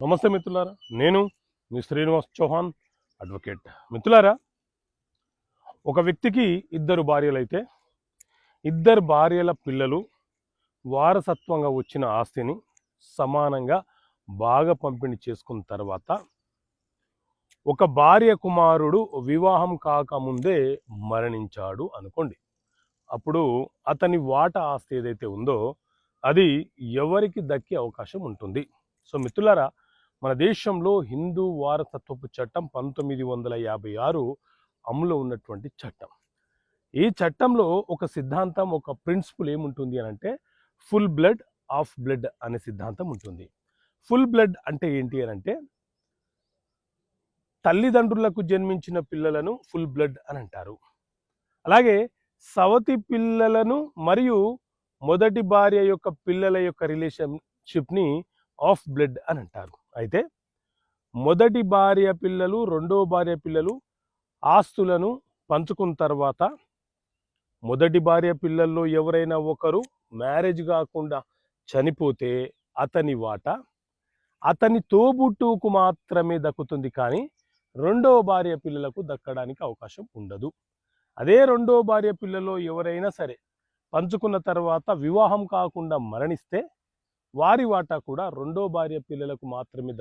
నమస్తే మిత్రులారా నేను మీ శ్రీనివాస్ చౌహాన్ అడ్వకేట్ మిత్రులారా ఒక వ్యక్తికి ఇద్దరు భార్యలైతే ఇద్దరు భార్యల పిల్లలు వారసత్వంగా వచ్చిన ఆస్తిని సమానంగా బాగా పంపిణీ చేసుకున్న తర్వాత ఒక భార్య కుమారుడు వివాహం కాకముందే మరణించాడు అనుకోండి. అప్పుడు అతని వాట ఆస్తి ఏదైతే ఉందో అది ఎవరికి దక్కే అవకాశం ఉంటుంది. సో మిత్రులారా మన దేశంలో హిందూ వారసత్వపు చట్టం పంతొమ్మిది వందల యాభై ఆరు అమలు ఉన్నటువంటి చట్టం. ఈ చట్టంలో ఒక సిద్ధాంతం ఒక ప్రిన్సిపల్ ఏముంటుంది అని అంటే ఫుల్ బ్లడ్ ఆఫ్ బ్లడ్ అనే సిద్ధాంతం ఉంటుంది. ఫుల్ బ్లడ్ అంటే ఏంటి అని అంటే తల్లిదండ్రులకు జన్మించిన పిల్లలను ఫుల్ బ్లడ్ అని అంటారు. అలాగే సవతి పిల్లలను మరియు మొదటి భార్య యొక్క పిల్లల యొక్క రిలేషన్షిప్ని ఆఫ్ బ్లడ్ అని అంటారు అయితే మొదటి భార్య పిల్లలు రెండో భార్య పిల్లలు ఆస్తులను పంచుకున్న తర్వాత మొదటి భార్య పిల్లల్లో ఎవరైనా ఒకరు మ్యారేజ్ కాకుండా చనిపోతే అతని వాట అతని తోబుట్టుకు మాత్రమే దక్కుతుంది కానీ రెండో భార్య పిల్లలకు దక్కడానికి అవకాశం ఉండదు. అదే రెండో భార్య పిల్లలో ఎవరైనా సరే పంచుకున్న తర్వాత వివాహం కాకుండా మరణిస్తే వారి వాటా కూడా రెండో భార్య పిల్లలకు మాత్రమే